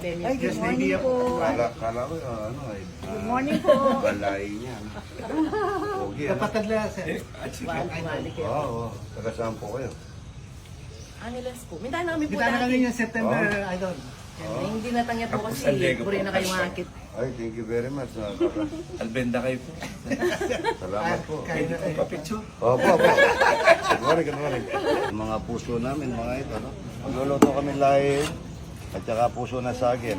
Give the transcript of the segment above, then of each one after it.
Ay, Good morning po. Kala, kala ko, ah, ano ay, Good morning po. balay niya. ano. Pogi, ano? Kapatid lang sir. Balik-balik kayo. Oo. Taga saan po kayo? Anilas po. Mintahan namin po Kita na kami dati. yung September, idol. Eh, hindi natangya po kasi. San Diego Puri po. na kayo makakit. Ay, thank you very much. ah, kaka. Albenda kayo po. Salamat po. Na tayo. Papicture. Opo, opo. Good morning, good morning. Mga puso namin, mga ito, no? Magluluto kami lahi at saka puso na saging.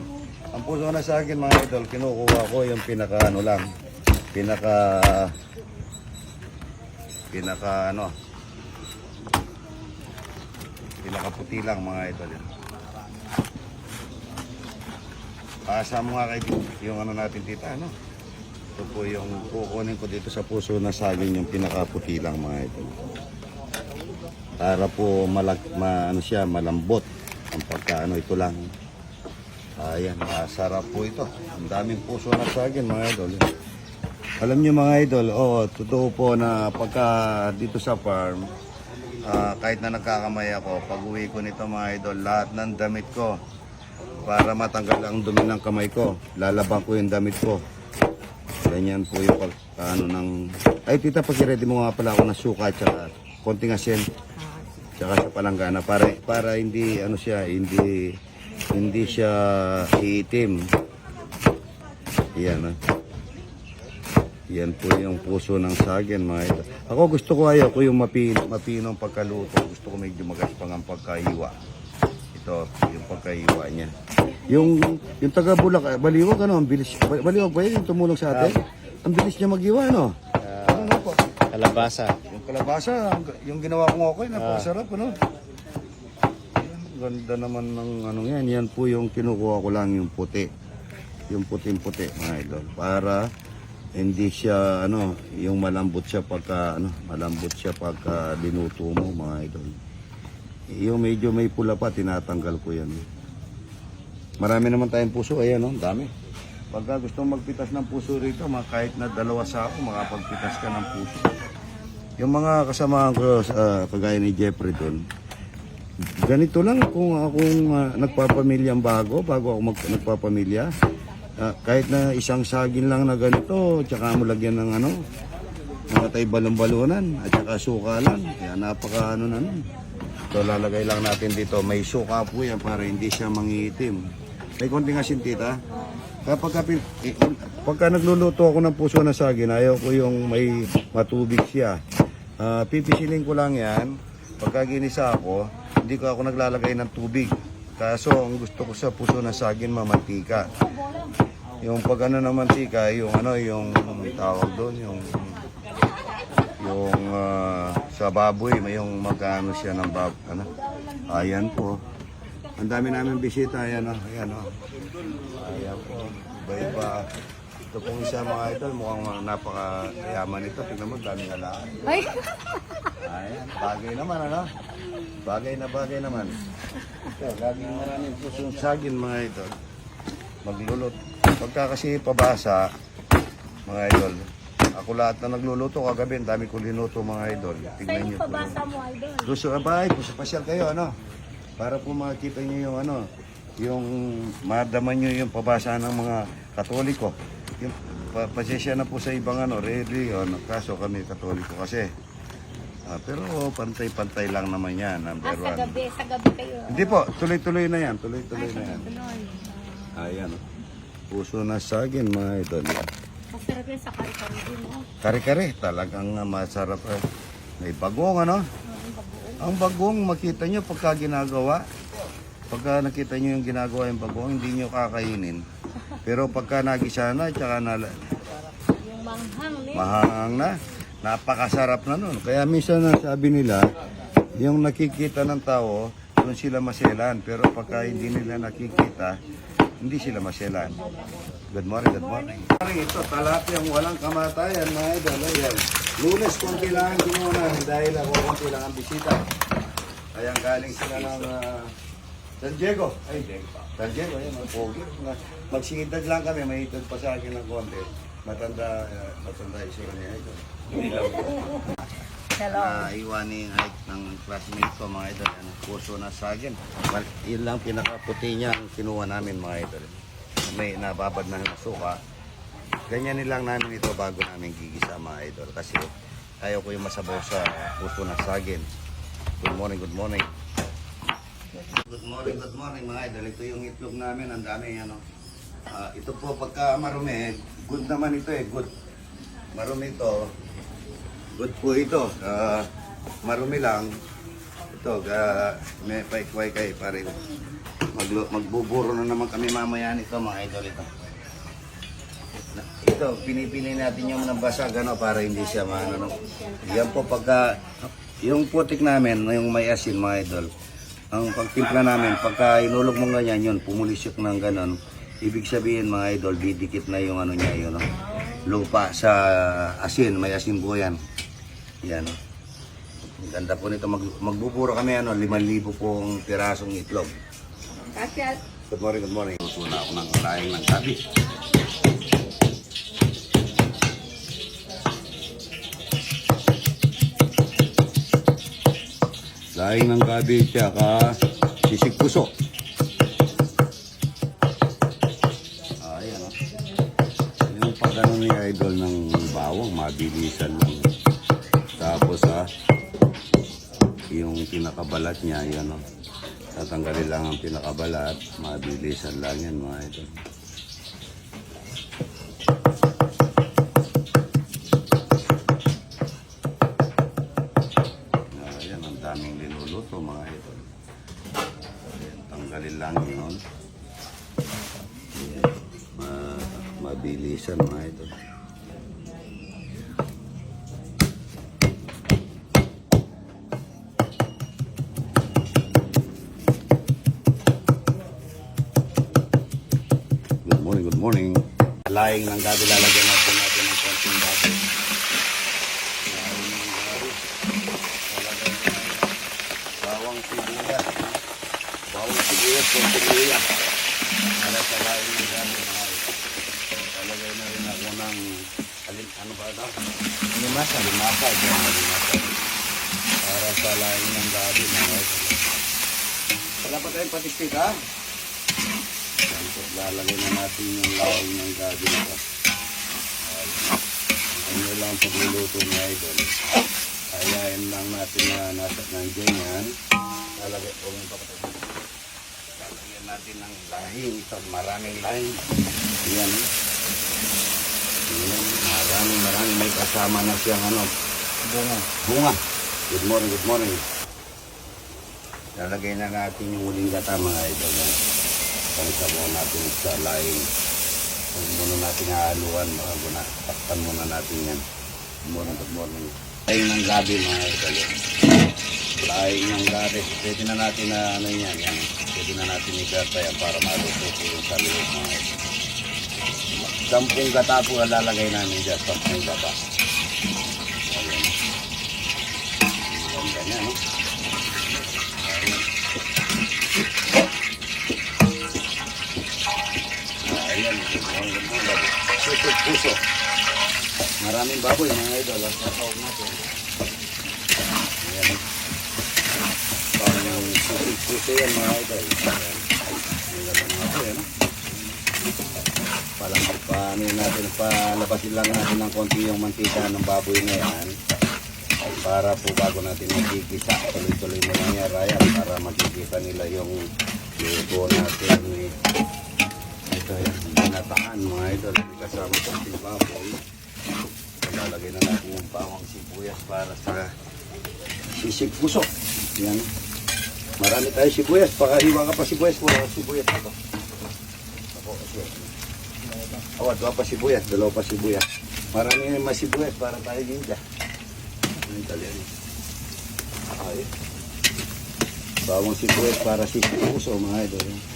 Ang puso na saging, mga idol, kinukuha ko yung pinaka, ano lang, pinaka, pinaka, ano, pinaka puti lang, mga idol. Yan. Paasa mo nga kayo yung ano natin tita, ano? Ito po yung kukunin ko dito sa puso na saging yung pinakaputi lang mga ito. Para po malak, ma, ano siya, malambot. Ang pagkaano ito lang. Ayan, masarap po ito. Ang daming puso na saging mga idol. Alam niyo mga idol, oo, totoo po na pagka dito sa farm, ah, kahit na nagkakamay ako, pag uwi ko nito mga idol, lahat ng damit ko, para matanggal ang dumi ng kamay ko, lalaban ko yung damit ko. Ganyan po yung pag, ano ng... Ay, tita, pag-ready mo nga pala ako ng suka at konting asin. Tsaka sa palanggana para para hindi ano siya, hindi hindi siya iitim. Yan ah. Yan po yung puso ng saging mga ito. Ako gusto ko ayaw ko yung mapin, mapinong pagkaluto. Gusto ko medyo magaspang ang pagkaiwa. Ito, yung pagkaiwa niya. Yung yung taga Bulacan, Baliwag ano, ang bilis. Ba- Baliwag ba yun yung tumulong sa atin? Ang bilis niya magiwa, no? Ano po? Kalabasa. Kalabasa, yung ginawa kong okay, napakasarap, ano? Ganda naman ng ano yan. Yan po yung kinukuha ko lang yung puti. Yung puting-puti, mga idol. Para hindi siya, ano, yung malambot siya pagka, ano, malambot siya pagka dinuto mo, mga idol. Yung medyo may pula pa, tinatanggal ko yan. Marami naman tayong puso, ayan, no? dami. Pagka gusto magpitas ng puso rito, kahit na dalawa sa ako, makapagpitas ka ng puso. Yung mga kasamahan ko sa kagaya ni Jeffrey doon, ganito lang kung akong ah, nagpapamilyang bago, bago ako mag, nagpapamilya. Ah, kahit na isang saging lang na ganito, tsaka mo lagyan ng ano, mga tay balon-balunan, at saka suka lang. Kaya napaka ano na nun. So lalagay lang natin dito, may suka po yan para hindi siya mangiitim. May konting asin tita. Kapag kapil, eh, pagka nagluluto ako ng puso na saging, ayaw ko yung may matubig siya. Ah, pipisilin ko lang yan. Pagka ginisa ako, hindi ko ako naglalagay ng tubig. Kaso ang gusto ko sa puso na saging mamantika. Yung pag ano ng mantika, yung ano, yung tawag doon, yung yung ah, sa baboy, may yung magkano siya ng bab, ano. Ayan po. Ang dami namin bisita, ayan o, ayan o. Ayan po, iba-iba. Ito pong isa mga idol, mukhang napakayaman ito. Tingnan mo, daming lalaki. Ay! Ayan, bagay naman, ano? Bagay na bagay naman. Ito, laging maraming pusong sagin, mga idol. Maglulot. Pagka kasi pabasa, mga idol, ako lahat na nagluluto kagabi, ang dami ko linuto, mga idol. Tingnan niyo po. Pabasa mo, idol. Gusto ka ba? Gusto pasyal kayo, ano? Para po makita niyo yung ano, yung madaman niyo yung pabasa ng mga katoliko. Pa pasensya na po sa ibang ano, religion, kaso kami katoliko kasi. Ah, pero pantay-pantay lang naman yan, number Ah, sa one. gabi, sa gabi kayo. Hindi po, tuloy-tuloy na yan, tuloy-tuloy na yan. Tuloy. Ayan, oh. puso na sagin mga idol. Masarap yan sa kari-kari din, oh. Kare-kare, talagang ah, masarap. eh. May bagong ano, Ang bagong makita nyo pagka ginagawa. Pagka nakita nyo yung ginagawa yung bagong, hindi nyo kakainin. Pero pagka nagisa na, tsaka na, Yung manghang, ne? mahang na, napakasarap na nun. Kaya minsan na sabi nila, yung nakikita ng tao, doon sila maselan. Pero pagka hindi nila nakikita, hindi sila maselan. Good morning, good morning. Ito, talapiyang walang kamatayan, mga idol. Ayan. Lunes, kung kailangan kinunan dahil ako kung kailangan bisita. Ayan, galing sila ng ah, San Diego. Ay, San Diego, ayan, ang pogi. Magsingidag lang kami, may itod pa sa akin ng konti. Matanda, uh, matanda isura niya ito. Hello. na iwaning height ng classmate ko mga idol. Ano, puso na sagin. Well, yun lang pinakaputi niya ang kinuha namin mga idol. May nababad na ng suka. Ganyan nilang namin ito bago namin gigisa mga idol. Kasi ayaw ko yung masabaw sa puso na sagin. Good morning, good morning. Good morning, good morning mga idol. Ito yung itlog namin. Ang dami ano. Ah, ito po pagka marumi, good naman ito eh. Good. Marumi ito. Good po ito. Ah, marumi lang. Ito, uh, may paikway kay pare. Maglo, magbuburo na naman kami mamaya nito mga idol ito. Ito, pinipili natin yung nabasag ano, para hindi siya maano. No? Yan po pagka, yung putik namin, yung may asin mga idol, ang pagtimpla namin, pagka inulog mo ganyan yun, pumulisyok ng ganon, ibig sabihin mga idol, didikit na yung ano niya yun, no? lupa sa asin, may asin po yan. Yan. Ang ganda po nito, Mag, magbuburo kami ano, 5,000 pong pirasong itlog. Good morning, good morning. Luto na ako ng laing ng gabi. Laing ng gabi tsaka sisig puso. Ayan o. Yung pag ano ni idol ng bawang, mabilisan lang. Tapos ah, yung pinakabalat niya, yan o. Tatanggalin lang ang pinakabalat, mabilisan lang yan mga idol. Laing ng gabi lalagyan natin natin ng konting gabi. Laing ng gabi. Lalagyan natin bawang sibuyas. Bawang sibuyas, konting luya. Para sa laing ng gabi. Lalagay na rin ako ng alin, ano ba ito? Limasa. Limasa. Ito limasa. Para sa laing ng gabi. Mga idol. Wala pa tayong patiktik ha? Yan po, lalagay na natin yung laway ng gabi nito. Ano lang pagluluto ng idol. Ayayin lang natin na nasa nandiyan yan. Lalagay po yung papatay. Lalagyan natin ng lahing. Ito, maraming lahing. Yan. Yan, maraming maraming may kasama na siyang ano. Bunga. Bunga. Good morning, good morning. Lalagay na natin yung huling gata mga idol. Yan. Pangisa mo natin sa laing. Kung muna natin haluan, bago na takpan muna natin yan. Good morning, good morning. Laing ng gabi mga idol. Laing ng gabi. Pwede na natin na ano yan. yan. Pwede na natin igata yan para maluto po yung sa loob mga idol. Sampung gata po ang lalagay namin dyan. Sampung gata. Ayan. Ang ganyan, no? Ayan. Ayan, ang ganda. Puso, puso. Maraming baboy mga idol. Ang sasawag natin. Ayan. Parang susig puso yan mga idol. Ayan. Ang ganda mga baboy, ano? Palang paano natin, palabasin lang natin ng konti yung mantika ng baboy na yan. Para po bago natin magigisa, tuloy-tuloy mo lang yan, Ryan, para makikita nila yung luto natin. Ito yung binataan mga idol. Kasama sa ating baboy. Lalagay na natin yung bawang sibuyas para sa sisig puso. Yan. Marami tayo sibuyas. Pakahiwa ka pa sibuyas. Wala sibuyas na to. Ako. Awa, dalawa pa sibuyas. Dalawa pa sibuyas. Marami na mas sibuyas para tayo ginja. Ang Italiano. Ay. Bawang sibuyas para sisig puso mga idol.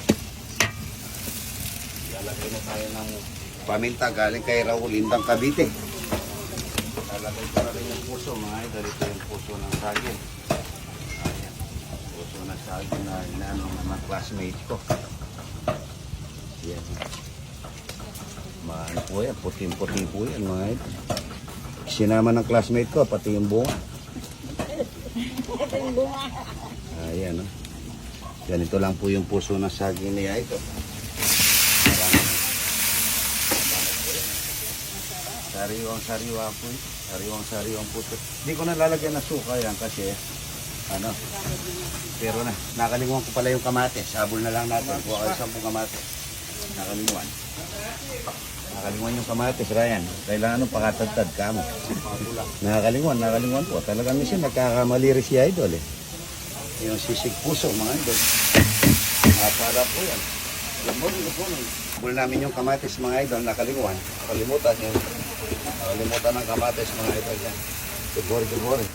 Lalagay na tayo ng paminta galing kay Raul Indang Cavite. Lalagay ko na rin yung puso mga idol. Ito yung puso ng saging. Ayan. Puso ng saging na inaano ng mga classmate ko. Yan. Maano po yan. Puting-puti po yan mga idol. Sinama ng classmate ko, pati yung bunga. Ito yung bunga. Ayan, no? Ganito lang po yung puso ng saging niya ito. Sariwang sariwa po. eh. Sariwang sariwang puso. Hindi ko na lalagyan ng suka yan kasi ano. Pero na, nakalimutan ko pala yung kamates. Sabol na lang natin. Kuha kayo sampung kamates. Nakalimutan. Nakalimutan yung kamates, Ryan. Kailangan nung pakatagtad ka mo. Nakakalimutan, nakakalimutan po. Talagang minsan nagkakamali rin si Idol eh. Yung sisig puso, mga idol. Ah, para po yan. Good morning, good morning. Bul namin yung kamatis, mga idol, nakalimutan. Nakalimutan yung, nakalimutan ng kamatis, mga idol yan. Good morning, good morning.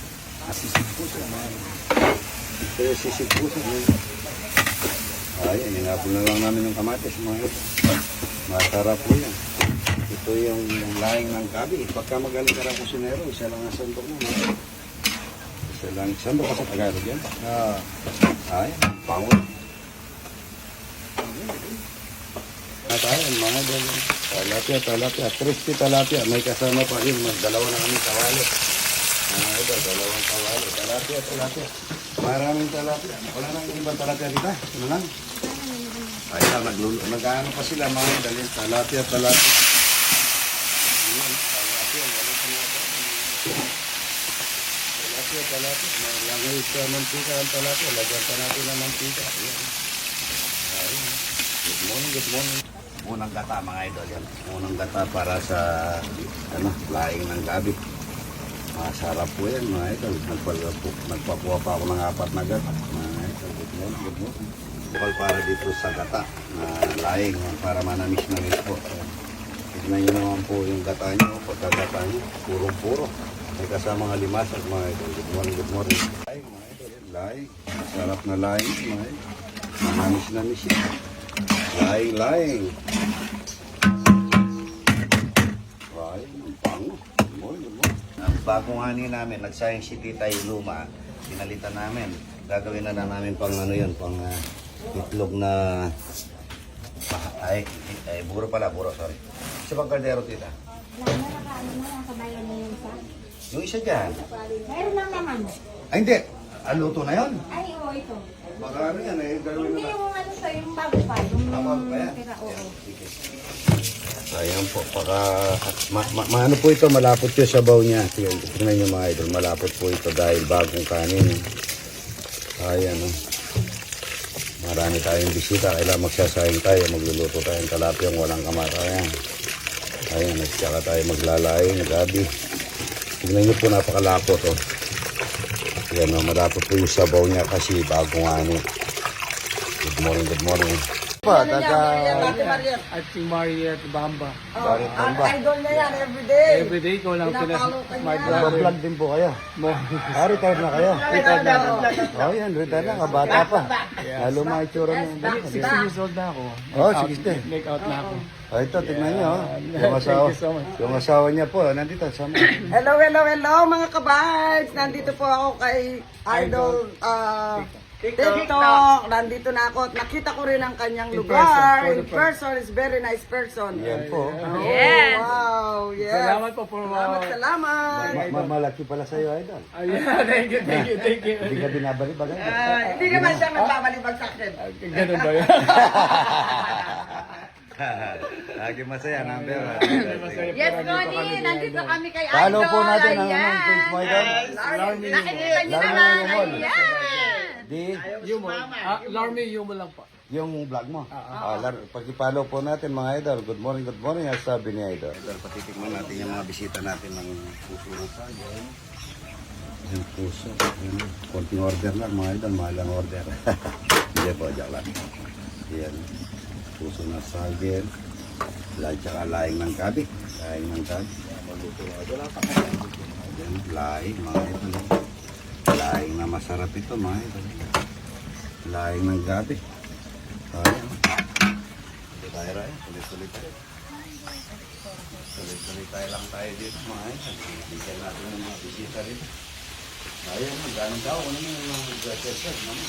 Ah, sisig puso, mga. Ito yung sisig puso. Yun. Ay, iningapon na lang namin yung kamatis, mga idol. Masarap po yan. Ito yung laing ng gabi. Pagka magaling ka ng kusinero, isa lang ang sandok mo. Isa lang, sandok ka sa Tagalog yan. Ah, ay, pangon. At ayun, mga idol. Talapia, talapia. Crispy talapia. May kasama pa yun. Magdalawa na kami kawali. Mga idol, dalawang kawali. Talapia, talapia. Maraming talapia. Wala nang ibang talapia dito. Ano lang? Ayun, naglulo. Nag-ano pa sila mga. Yung Talapia, talapia. Ayan, talapia. Wala pa na Talapia, talapia. Malangay sa mantika ang talapia. Lagyan pa natin ng mantika. Ayan. Good morning, good morning. Unang gata mga idol yan. Unang gata para sa ano, laing ng gabi. Masarap po yan mga idol. Nagpalupo, nagpakuha pa ako ng apat na gata. Mga idol, good morning, good morning. Bukal para dito sa gata na laing para manamis-namis po. Ayan. Tignan nyo naman po yung gata nyo, pagkagata nyo, purong-puro. May kasamang alimasag mga idol. Good morning, good morning. Laing mga idol, laing. Masarap na laing mga idol. Manamis-namis yan. Laing, laing. Laing, ang bagong hani namin, nagsayang si Tita yung luma. Pinalitan namin. Gagawin na lang namin pang ano yun, pang ah, itlog na... Ay, ay, buro pala, buro, sorry. Sa pang kaldero, Tita. Lalo na nakaano mo ang kabayan na yun sa. Yung isa dyan. Meron lang naman. Ay, hindi. Ang luto na yun. Ay, oo, ito. Baka ano yan, eh, gagawin Hindi na yung ano sa yung bago pa. Yung Ah, bago pa yan? tira, oo. Sige. Ayan po, paka, ma, ma, maano po ito, malapot yung sabaw niya. Tingnan tingnan niyo mga idol, malapot po ito dahil bagong kanin. Ayan, oh. Marami tayong bisita, kailangan magsasayang tayo, magluluto tayong talapyang walang kamatayan. Ayan, at saka tayo maglalay, nagabi. Tingnan niyo po, napakalapot, oh. Ayan, oh, malapot po yung sabaw niya kasi bagong kanin. Good morning, good morning. Pa, taga... At si Mariet Bamba. Barit Bamba. Idol na yan, everyday. Everyday ko lang sila Pinapalo ka my brother. Nag-vlog din po kayo. Ah, retired na kayo? Retired na ako. Oh, yan, retired na. Kabata pa. Lalo mga itsura mo. 60 years old na ako. Oh, Out- 60. Make out na ako. Oh, ito, tignan niyo. oh. Yeah. Yung asawa, Thank you so much. yung asawa niya po, nandito. Sama. Hello, hello, hello mga kabarbs! Nandito po ako kay Idol uh, TikTok. Nandito na ako at nakita ko rin ang kanyang In lugar. person, for In first- person, is very nice person. Yan po. Oh, wow, yes. Salamat po for Salamat, uh, salamat. Ma- ma- malaki pala sa'yo, idol. Ayun, thank you, thank you, thank you. Hindi ka binabalik ba ganyan? Ah, hindi naman siya nagbabalibag sa akin. Ganun ba yun? Lagi masaya, number. Masaya Yes, po, nandito kami Connie, ni nandito kami kay Idol. Follow po natin ang Ayan. anong page mo, idol. Larmy Nakikita niyo Larmy naman. Ayan. Di. Ah, Larmy Yumo lang po. yung vlog mo. Ah, lar- pag-follow po natin mga idol. Good morning, good morning. Ang sabi ni idol. Idol, patitikman natin yung mga bisita natin ng puso ng sagay. Yung puso. Yan. Konting order lang mga idol. Mahal ang order. Hindi po, joke lang. Yan. Puso ng sagay. Lahat tsaka laing ng gabi. Laing ng gabi. Maluto na. Wala pa kaya. Yan, laing mga idol. Laing na masarap ito mga idol. Laing ng gabi. Ayan. Tayo rin. Tuloy-tuloy tayo. Tuloy-tuloy tayo lang tayo dito mga idol. Bigyan natin ng mga bisita rin. Ayan, ang daming tao. Ano naman yung grassers naman.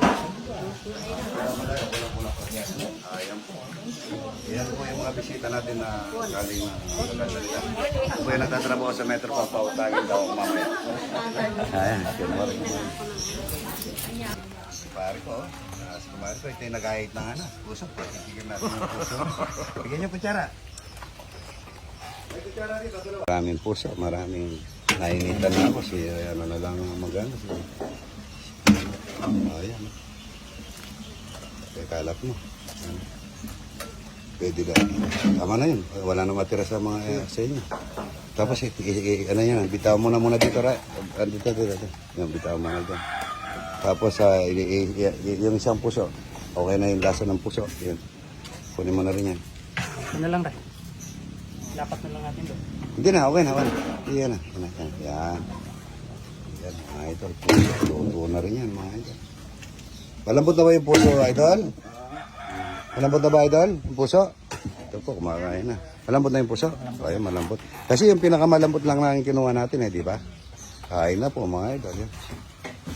Ayan po. Yan po yung mga bisita natin na galing na. Ako po yung nagtatrabaho sa Metro Papautagin daw ako mamaya. Ayan, kinori ko. Si pare ko. Ah, si pare ko, ito yung nag-ahit ng ano. Puso po, titigil natin yung puso. Bigyan niyo kutsara. Maraming puso, maraming nainitan na ako. Si ano na lang ang magano. Ayan. Teka, kalat mo. Pwede ba? Tama na yun. Wala na matira sa mga eh, sa inyo. Tapos, i- i- i- ano yan, bitaw mo na muna dito. Ah, Dito, dito, dito. Yung bitaw mo na dyan. Tapos, i- yung isang puso. Okay na yung lasa ng puso. Yun. Kunin mo na rin yan. Ano lang tayo? Lapat na lang natin doon. Hindi na, okay na, okay na. Yan na, yan na. Yan. Yan, yan mga idol. Luto na rin yan, mga idol. Malambot na ba yung puso, idol? Malambot na ba, idol? Yung puso? Ito po, kumakain na. Malambot na yung puso? Ay, malambot. Kasi yung pinakamalambot lang namin kinuha natin eh, di ba? Kain na po, mga idol. Yan.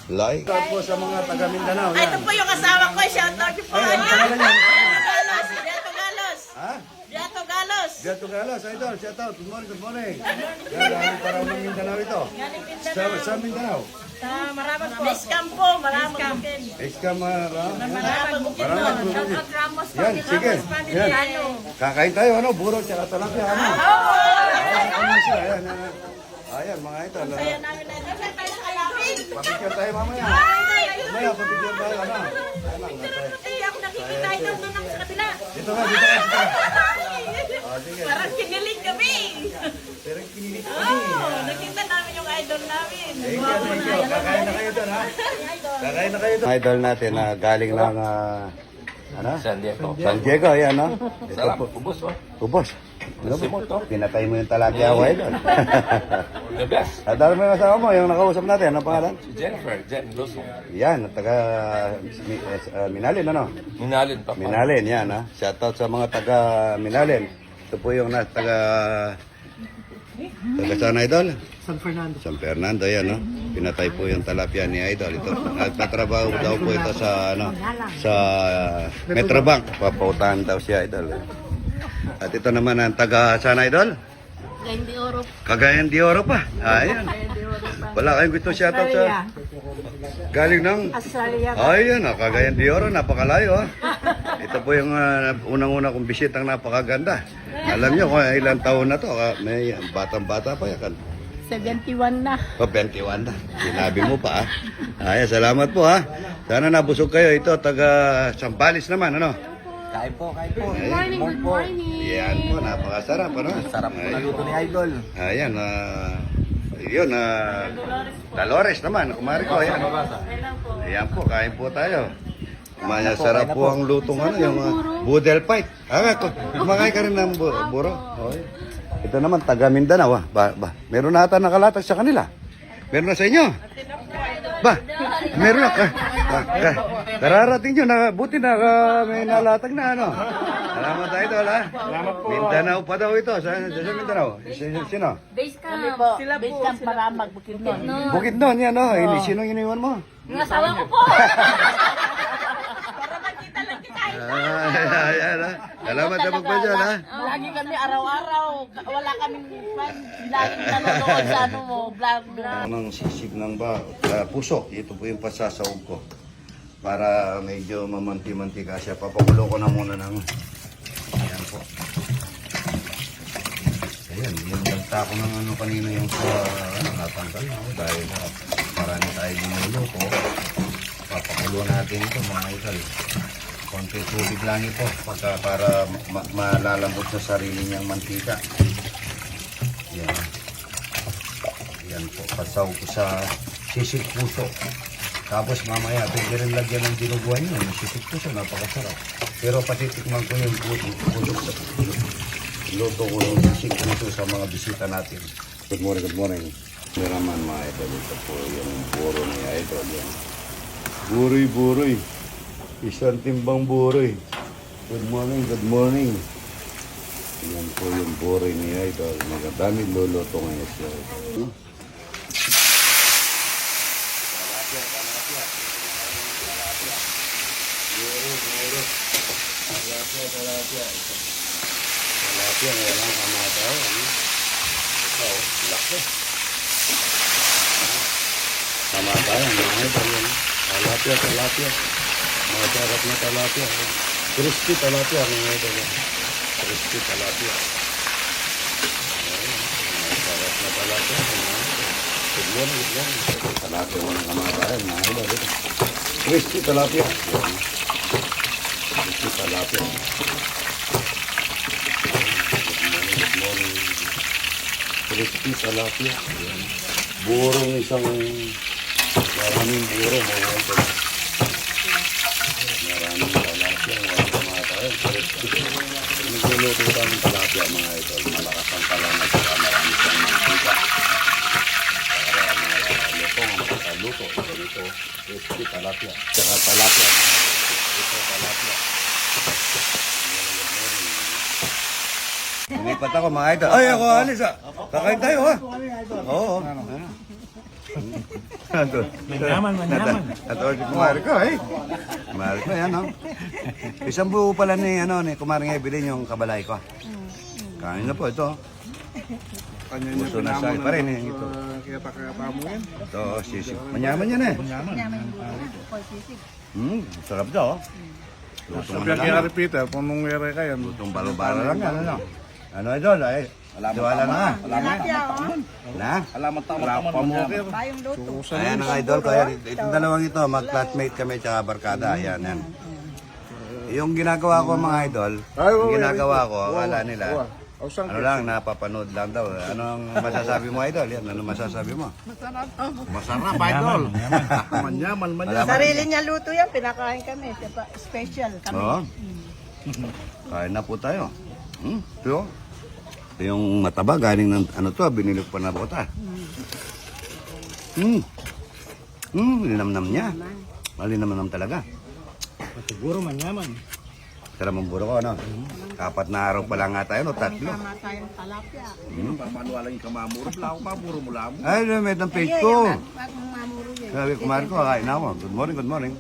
Like. Ito po sa mga taga Mindanao. Ay, ito po yung asawa ko. Shout out po. Ay, ano pangalan niya? Galos. Beato Galos. Ha? Beato Galas, idol. Shout out. Good morning, good morning. Yan, galing para ng Mindanao ito. Sa, sa Mindanao. Sa Marabang po. Miss Campo. Marabang Bukid. Eskam, uh, Marabang Bukid. Shout out Ramos. Yan, sige. Yan. Ano? Kakain tayo, ano? Buro, tsaka talapia, ano? Ayan, ayan, ayan. Ayan, mga ito. Ano? Kaya namin na ito. Tayo? Papicture tayo mamaya. Ay! Mamaya, papicture tayo, ano? Ayan lang, tayo. Pati ako nakikita ito doon ako sa kabila. Dito nga, dito nga, dito nga. Ah, sige. Parang kinilig kami. Ko Oh, nakita namin yung idol namin. Thank you, thank you. Kakain na kayo doon, ha? Kakain na kayo doon. Idol natin na galing ng, ah, ano? San Diego. San Diego, ayan, no? Ito po. Ubus, oh. Ubos. Ano mo to? Pinatay mo yung talakya ko, idol. The best. At dahil mo yung asawa mo, yung nakausap natin, ano pangalan? Si Jennifer, Jen Lawson. Yan, taga uh, Minalin, ano? Minalin pa. Minalin, yan, ha? Shoutout sa mga taga Minalin. Ito po yung na, taga... Taga saan, Idol? San Fernando. San Fernando, yan, no? Pinatay po yung talapia ni Idol. Ito, nagtatrabaho daw po ito sa, ano, sa Metrobank. Papautahan daw siya, Idol. At ito naman ang taga saan, Idol? Hindi oro. Cagayan de Oro pa. Ayan. Wala kayong gusto shoutout sa... Galing ng... Australia. Ayan, ah, Cagayan de Oro, napakalayo ah. Ito po yung ah, unang-una kong bisitang napakaganda. Alam niyo kung ilang taon na to, ah, may batang-bata pa yan. 71 na. O, 21 na. Sinabi mo pa ah. Ayan, salamat po ah. Sana nabusog kayo. Ito, taga Sambales naman, ano? Kain po, kain po. Good morning, good morning. Yan po, napakasarap, ano? Sarap po Ayan. naluto ni Idol. Ayan, ah, yun, ah, Dolores naman, kumari ko, ayan. Ayan po, kain po tayo. Maya, sarap po ang lutong ano, yung uh, budel fight. Ah, kumakain ka rin ng bu- buro. Okay. Ito naman, taga Mindanao, ah. Ba, ba, meron na ata nakalatag sa kanila. Meron na sa inyo. Ba, meron na. Ka, kararating nyo, na, buti na ka, may nalatag na ano. Salamat tayo ito, ha? Salamat po. Mindanao pa daw ito. Sa, sa Mindanao. Sino? sino? Base camp. Sila po. Base camp para magbukid nun. Bukid doon, yan, oh. Ini, sino iniwan mo? Yung asawa ko po. Ah, ayan, ha? Salamat na magpasyon, ha? Lagi kami araw-araw. Wala kaming fan. Laging nanonood sa ano mo, vlog mo. Anong sisig ng ba, ah, puso. Ito po yung pasasawag ko. Para medyo mamanti-mantika siya. Papakulo ko na muna ng... Ayan po. Ayan, yung dagta ko ng ano kanina yung sa ano, natanggal na ako dahil uh, marami tayo linuluto. Papakulo natin ito mga idol. Konting tubig lang ito pagka para ma- malalambot sa sarili niyang mantika. Yan. Yan po, pasaw ko sa sisig puso. Tapos mamaya, pwede rin lagyan ng dinuguan yun. Yung sisig puso, napakasarap. Pero patitikman ko yung puso, luto ko yung sisig puso sa mga bisita natin. Good morning, good morning. Miraman mga idol, ito po yung buro ni idol. Yan. Buroy, buroy. Isang timbang buroy. Good morning, good morning. Yan po yung bore ni Idol. Magandaming luluto ngayon siya. Hmm? Tilapia, ngayon ang kamataw. Ano? Ito, laki. Kamataw, mga idol. yan. Tilapia, tilapia. Masarap na tilapia. Crispy tilapia, mga idol. Crispy tilapia. Ayun, Masarap na mga idol. Good morning, good morning. Tilapia mo ng kamatayan, mga idol. Crispy tilapia. Yan. Crispy tilapia. Good morning. Crispy tilapia. Ayan. Burong isang maraming buro mga idol. Maraming tilapia. Walang kamatayan. Crispy. Nagluluto tayo ng tilapia mga idol. Malakas ang kalangan at marami siyang mantika. Para malutong ang makaluto. Ganito. Crispy tilapia. Tsaka tilapia. mga idol. Ito tilapia. Lumipat ako mga idol. Ay, ako alis ah. Kakain tayo ha. Oo. Manyaman, manyaman. At order kumari ko eh. Kumari ko yan oh. Isang buo pala ni ano ni kumari nga bilhin yung kabalay ko. Kain na po ito. Gusto na sa pa rin eh, ito. Ito, sisig. Manyaman yan eh. Hmm, sarap daw. Lutong Sabi kay lang. Ari Peter, kung nung wera ka yan. Lutong balo-balo lang yan. Ano, ano idol? Ay, Diwala na nga. Na? Alamat tama tama pamukir. Ayan ang idol ko. Ayan, itong dalawang ito, mag-flatmate kami tsaka barkada. Ayan, yan. Yung ginagawa ko mga idol, yung ginagawa ko, akala nila, ano lang, napapanood lang daw. Anong masasabi mo idol? Yan, ano masasabi mo? Masarap, idol. Manyaman, manyaman. Sarili niya luto yan, pinakain kami. Special kami. Oo. Kain na po tayo. Hmm, ito. Ito yung mataba, galing ng ano to, binili ko pa na bota. Hmm. Hmm, linamnam niya. Malinamnam talaga. Siguro manyaman. Sarap ang buro ko, ano? Apat na araw pa lang nga tayo, no? Tatlo. Tama tayong talapia. Papanuwalan yung kamamuro. Lao pa, puro mula mo. Ay, may ng page ko. Wag mong mamuro yun. Sabi, ko, kakain na ako. Good morning, good morning.